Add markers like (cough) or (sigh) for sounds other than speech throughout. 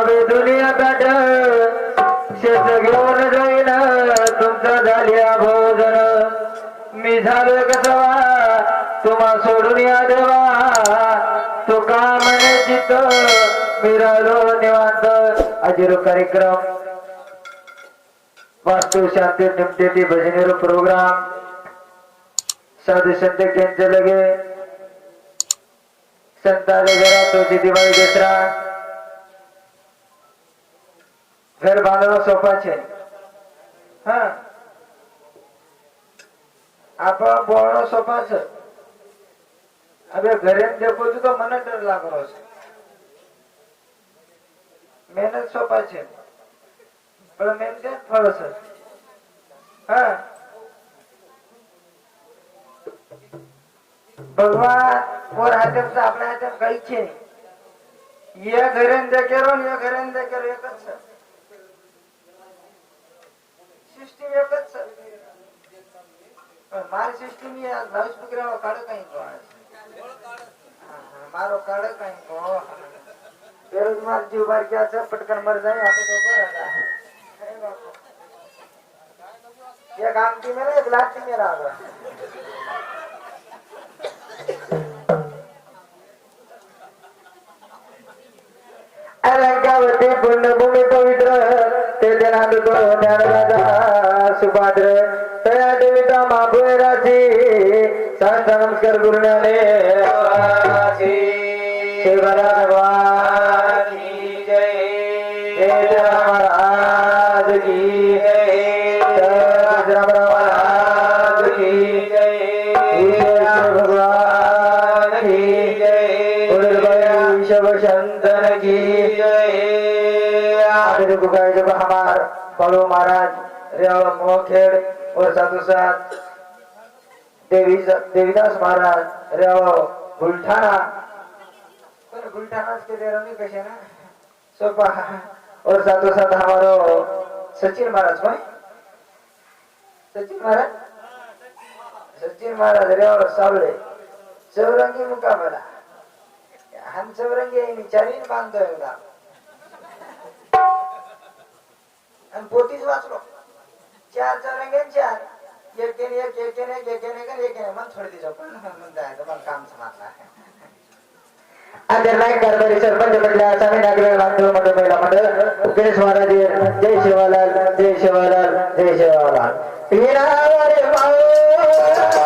जावे दुनिया ताट शेत घेऊन जाईन तुमचा झाले भोजन. मी झालो कसवा तुम्हा सोडून या देवा. तो का म्हणे मी राहिलो निवांत. अजिरो कार्यक्रम. वास्तू शांती निमतेती भजनेरो प्रोग्राम साधू संत यांचे लगे. संताले घरा तो दिवाळी दसरा. ઘર બાંધવા સોફા છે હા આપણા બોળો સોફા છે હવે ઘરે દેખો છું તો મને ડર લાગરો છે મહેનત સોપા છે પણ મેમ છે ફળ છે હા ભગવાન પોર હાથે આપણા હાથે કઈ છે નહીં એ ઘરે દેખેરો ને એ ઘરે દેખેરો એક જ છે સિસ્ટમ એક જ છે પણ મારી સિસ્ટમ એ લાઉડ સ્પીકર વાળો કાઢો કઈ કો હા, હા, મારો કાઢો કઈ કો બેરોજગાર જીવ બાર ગયા છે પટકન મર જાય આપણે તો પર હતા હે બાપુ. એક આમથી મેરે એક લાઠી મેરા આગળ अलंकावती पुण्यभूमी शिवरा भगवान की जय। महाराज की जय। महाराज की जय। भगवान की जय। की जय। आदर गुगाय जब हमार महाराज रेव मोखेड़ और साधु साथ देवी देवीदास महाराज रेव गुलठाना पर गुलठाना के दे रहे कसे ना? सोपा. और साथो साथ हमारो सचिन महाराज भाई सचिन महाराज? सचिन महाराज रेव सावळे चौरंगी मुकाबला हम चौरंगी चारीन बांधतोय एवढा. आणि पोतीच वाचलो. चार चौरंगी चार एकेने एक एकेने एक एकेने एक एकेने मन थोडी दिवस पण म्हणताय मला काम समजलं आता नाईक कारभारी सरपंच मंडळ स्वामी नागरिक बांधव मंडळ महिला मंडळ गणेश महाराज जय शिवालाल जय शिवालाल जय शिवालाल. वीरावरे चराचर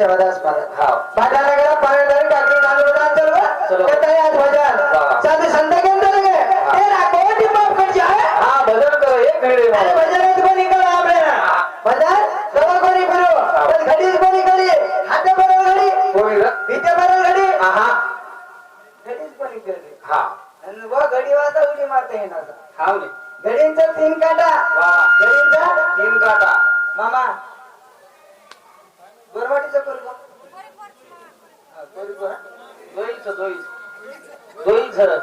महाराज हा बाजार नगर पाण्यादारी टाकली नालो बदान चलो चलो कहता है आज बाजार साधु संत के अंदर लगे तेरा कोटी माफ कर जाए हां भजन करो एक घड़ी अरे भजन में तो निकल आपने बाजार दवा कोरी करो बस घड़ी को निकली हाथ पर घड़ी कोई बीते पर घड़ी हां घड़ी को निकली हां आणि वो घडी वाजता उडी मारते हे ना हाव ने घडींचा तीन काटा घडींचा तीन काटा मामा गोरवाटीचं करू का हा, करू का? दोईचं, दोईचं. दोईचं?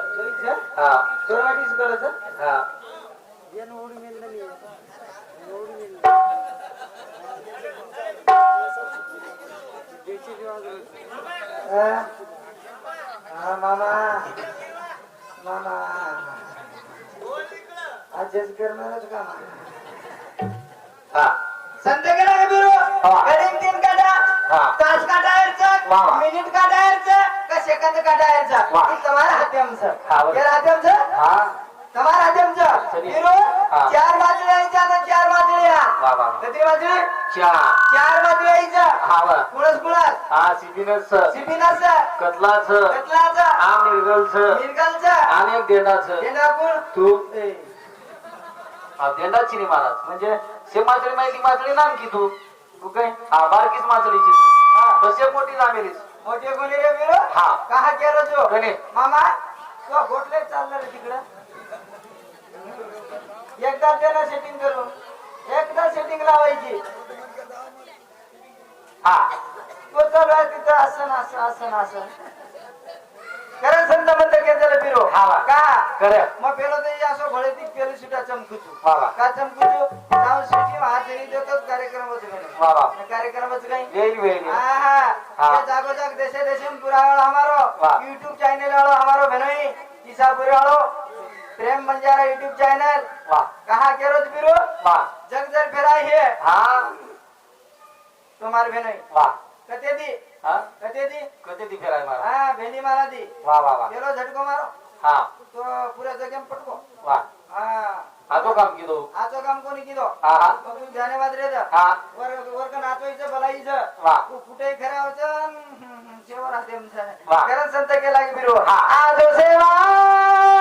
हा. गोरवाटीचं करायचं? हा. हा? हा, मामा मामा अड्जस्ट करणारच का हा संत केला का बिरू हा. गणित तीन काटा. तास काटायचं. मिनिट काटायचं का सेकंद काटायचं तुम्हाला हात्यमचं हा, बरं. केलं हात्यमचं हा तुम्हाला हात्यमचं सरी. बिरू हा. चार बाजू यायच्या चार बाजू या. किती बाजू चार. चार बाजू यायचं. हा वा. कुळस कुळस हा सिपिनच सिपिनाच कतलाच. कतलाच. आम निर्गलच मिरगालच. आणि एक देंडाच. येणार कोण तू? ए, हा देंडाची नाही महाराज. म्हणजे मासळी माहिती नाम की तू? तू काय हा बारकीच मासळीची तू. हा. तसे मोठी जामेलीच मोठे कोणी रे बिरू हा. कहा केलं गणे. मामा तू गोटले चाललं रे तिकडं. एकदा त्याला सेटिंग करून एकदा सेटिंग लावायची. हा. तो चालू आहे तिथं असं ना असं असं ना असं. खरं संत म्हणत केलं बिरो हा. वा. का? करे मग पेलो ते असं भळे ती पेलो सुद्धा चमकुचू. का चमकुचू जाऊन सिटी हाजरी देतो कार्यक्रमाचं वा वा. कार्यक्रमाचं काही वेरी वेरी आहा, हाँ। ये जागो जाग देशे देशे में पूरा वाला हमारो वाह। यूट्यूब चैनल वालो हमारो बहनोई ईसापुरी वालो प्रेम बंजारा यूट्यूब चैनल कहा के रोज बिरो वा जग जग फिराई है. हा. तुम्हार बहनोई वा। कते दी हा? कते दी कधी ती फिराय मारा। हाँ भेंडी मारा दी वा वा वा। गेलो झटको मारो। हा। तो पूरा जगह में पटको। वा। हाँ। आजो काम की दो आजो काम कोणी किदो? हा हा। तू ध्यानेवाद रे. हा। वर वर का नाचवायचं बलायचं वा। तू कुठेही खरावचं. खरंच संत केला की बिरो हा. आजो सेवा!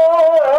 Oh!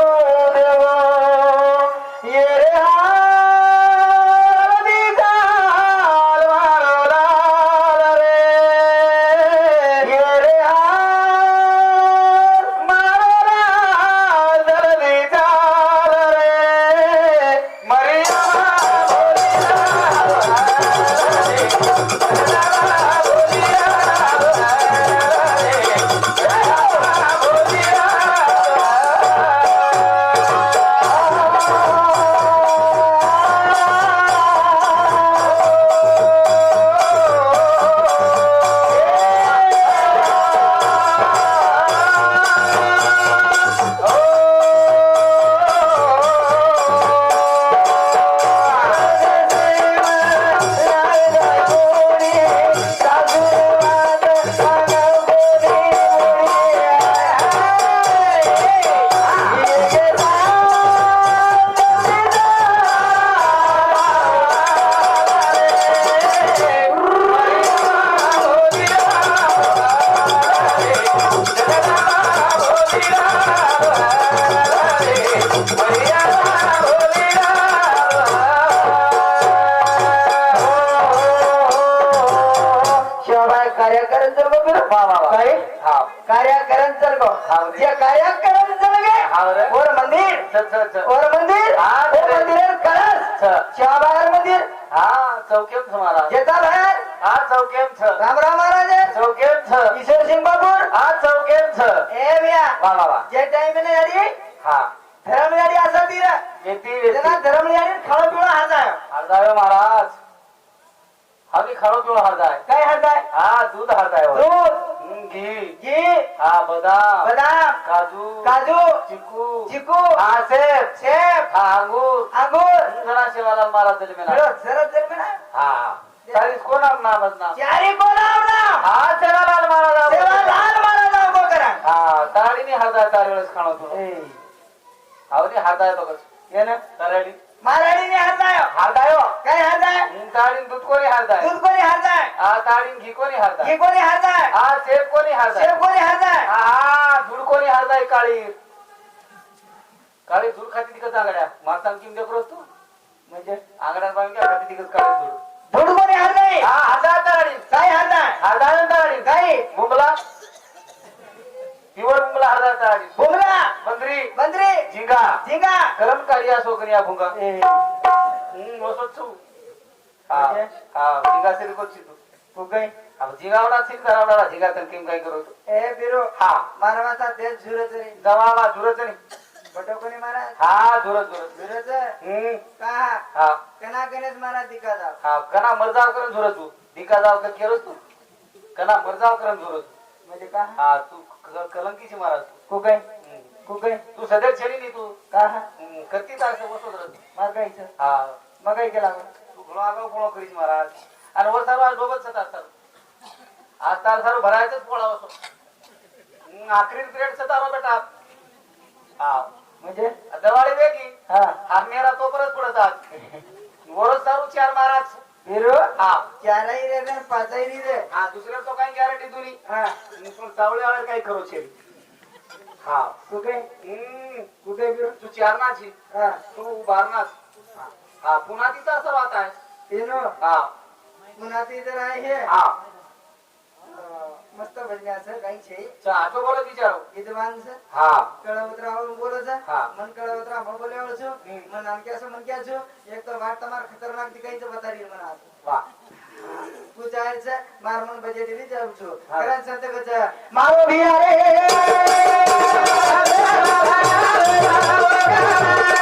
महाराज येता बाहेर. हां चौकेम छ राम राम महाराज. चौकेम छ किशोर सिंह बाबूर धर्म यारी असा दिरा धर्म यारी खाळो पिळो हरदाय. हरदाय महाराज. हमी खाळो पिळो हरदाय. काय हरदाय? हां दूध हरदाय दूध. हा बदाम. बदाम. काजू. काजू. चिकू. चिकू. हा सेब शेप. हा अंगूर. अंगूर. घरा शिवाला दिले पिळो मेला जरा जर म्हणा हा. चाळीस चारी हा सेवालाल करा. हा ताराडीने तारी वेळेस खाणो येन ताराडी. महाराणीने हाजाय हरदाय हो. काय हाजाय हम्म, ताडीन दूध कोणी हरदाय दूध कोणी हाजाय हा ताडीन घी कोणी हरदाय घी कोणी हाजाय हा सेब कोणी हरदाय शेप कोणी हाजाय हा धूळ कोणी हरदाय काळी? काळी धूळ खाती तिकच आंगड्या. मला सांग किम देखरो तू म्हणजे आंगड्यात बांधून काय खाती तिकच काळी धूळ. धूड कोणी हाजाय हा हरदाय ताराडी काय हाजाय हरदाय ताराडी काय? बुंबला पिवर बुंबला हरदाय ताराडी बुमला बंदरी बंदरी झिंगा झिंगा करम काळी असो करी या भुंगा. हम्म वसो छु हा? हा झिंगा सिरी कोची तू तू काय अब झिंगावडा सिर करावडा झिंगा तन किम काय करू ए बिरो. हा. मानवाचा देश झुरत रे जवाला झुरच नाही. बटो कोणी महाराज. हा झुरत झुरत. झुरत हम्म. का? हा. कना कनेच महाराज दिका जाव. हा कना मरजाव करून झुरत तू. दिका जाव कर केलंस तू. कना मरजाव करून झुरत म्हणजे का? हा तू. कलंकीची महाराज कु काय. कु काय तू सदैव छेडी नाही तू. का? हम्म, करती तारखे बसत राहत. मार कायचं हा. मग काय केला? तू घुणो आगाव पोळो करीस महाराज. आणि वर सर्व आज डोबत सत असतात आज तार सर्व भरायचंच पोळा असो आखरी पिरियड सतारो बेटा. हा. म्हणजे? दवाळी वेगी. हा. मेरा तो परत पुढे जात. (laughs) वरच सारू चार महाराज. बिरो हा. चारही रे रे पाचही रे रे. हा दुसऱ्या तो काही गॅरंटी दुनी हा. पण चावळे आळे काही करू शे हा. कु काय हम्म, कु काय बिरो? तू चारनाची हा. तू उभारनाच हा. पुन्हा तिचा असं वाहत आहे. तेनो हा. पुन्हा आहे. हे हा. अं, मस्त भजने असं काही छे चहाचो बोलत विचारो इथे माणसं हा. कळवत्रावर बोलच हा. मन कळवत्रा मग बोले वळसो हम्म. मन आणखी असं मन क्याचो एक तर वाट मार खतरनाक दिकायचं बतारी म्हणा वा. तू जायचं मार मन बजेट जाऊचो हा. कारण संत कच मारो भिया मारो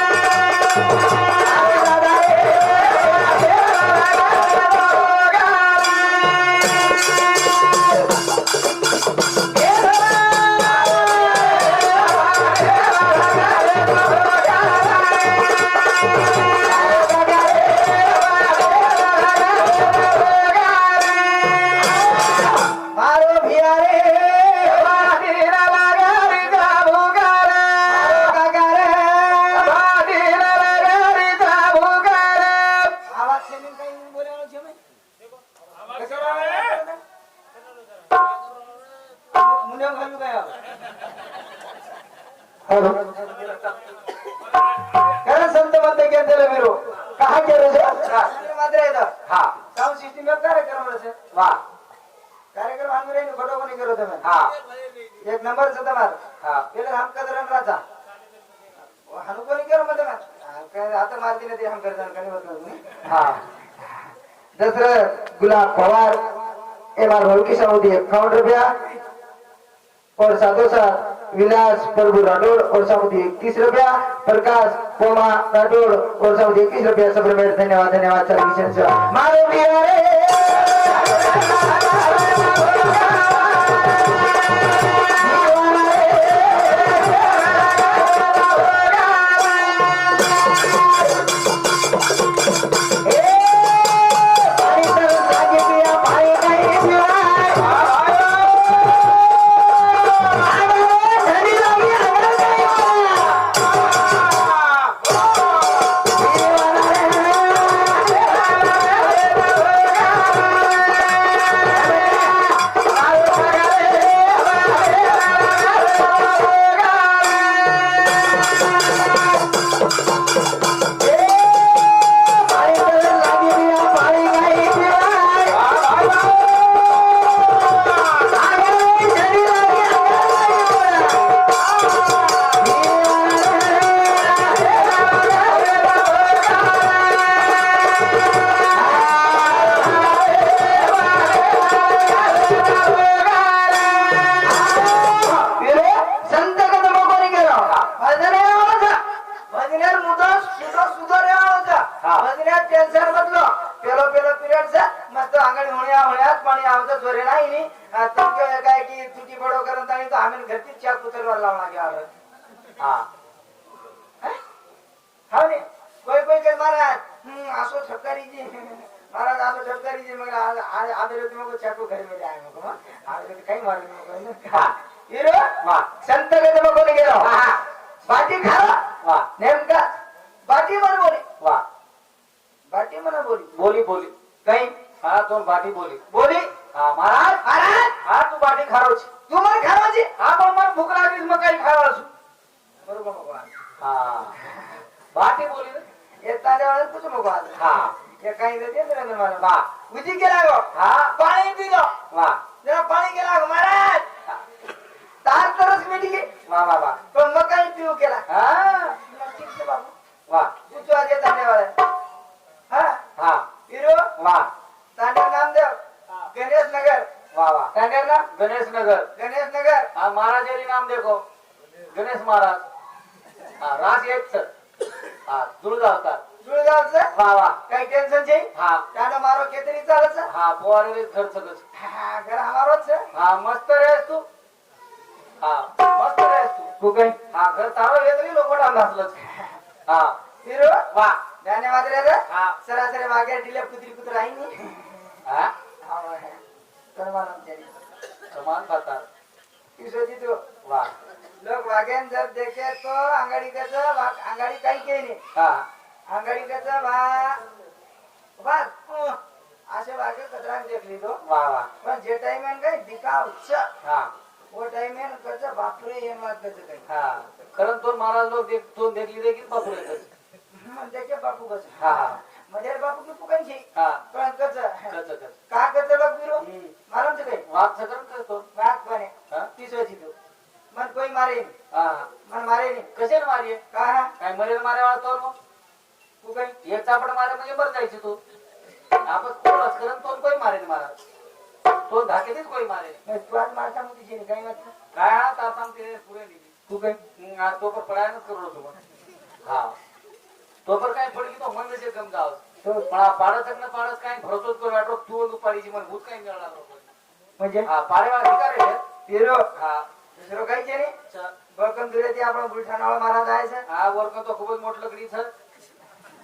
करो तुम्हें. एक नंबर पहले हम राजा हम को नहीं करो मार हम कर गुलाब पवार रुपया. और साथो साथ विलास प्रभु राठौड़ और सावंती इक्कीस रुपया. प्रकाश कोमा राठौड़ और सावंती इक्कीस रुपया. सब धन्यवाद धन्यवाद. सर विशेष असो महाराज असो ठपकारीजी मग आदर होती मग चाकू घर में जाय मग आदर काही मारलं मग हा. हिरो संत मग कोणी गेलो. बाटी खाला वा. नेमका बाटी मन बोली. वा. बाटी मन बोली. बोली बोली. काही? हा दोन बाटी बोली. बोली? हा महाराज. महाराज? हा तू बाटी खारोची. तू मला खावाची हा पण मला भूक लागली मग काही खावा बरोबर मग हा. बाटी बोली ना. तांदळाला तुझं मग आज? हे. काही देते ना रे मला वा उजी केला गो. हा? पाणी पिलो वा. जरा पाणी केला गो महाराज. तार तरच मिटी गे वा वा वा. पण मग काही पिऊ केला. हा? वा. तू तू आधी तांदळाला हा? हा. हिरो? वा. तांडव नामदेव. गणेश नगर वा वा. तांडेर ना गणेश नगर गणेश नगर हाँ महाराज जी नाम देखो. गणेश महाराज. हाँ राज एक सर. हाँ दुर्गा अवतार. काही टेन्शन छे हा. त्यानं मारो केतरी चालच हा पोवार घर हा मस्त रेस तू. हा मस्त रेस तू. तू हा घर तारो घेतली लोक डांगासलच हा. फिरो? वा. धन्यवाद रे हा. सरासरी मागे डिले कुत्री कुत्र आहे. नी हा सलमान किशोरजी तू. वा. लोक वागेन जर देखे तो अंगाडी आंगाडी वाघ अंगाडी काही केली हा. अंगाडिकाचा वा बा. असे कचरा देखली तो. वा वा. पण जे टाइम आहे काय दिका उच्च. हा. वो टाइम आहे कच बापरे हे मत कच हा. तो महाराज लोक देख तो देखली देखील बापू कच त्याचे बापू कच हा हा. म्हणजे बापू की पुकांची हा. पण कच कच का कच लोक बिरो मारम ते काही वाद सकरम करतो. वाद पण आहे. तिसरा मन कोई मारे मन मारे नाही कसे मारे का? काय मरेल मारे वाला तो तू काय एक चापड मारा म्हणजे बरं जायची तू. आपण कोण करण तो कोण मारेल मारा? तो धाकेतच कोण मारेल तू आज मारता मग तिची काय वाटतं काय आज आता तिने पुरे दिली तू काय? आज तो पण पडायलाच करू तू हा. तो काय पडली तो मन नसेल कम गाव पाडत ना पाडत काय भरतोच करू वाटतो तू दुपारीची मला काय मिळणार म्हणजे? हा पाडेवाला अधिकार आहे. पेरो हा. दुसरं काही केले बळकम दिले आपण बुलढाणावर महाराज आहे सर हा वरकम तो खूपच मोठं लकडी सर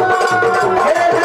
સંત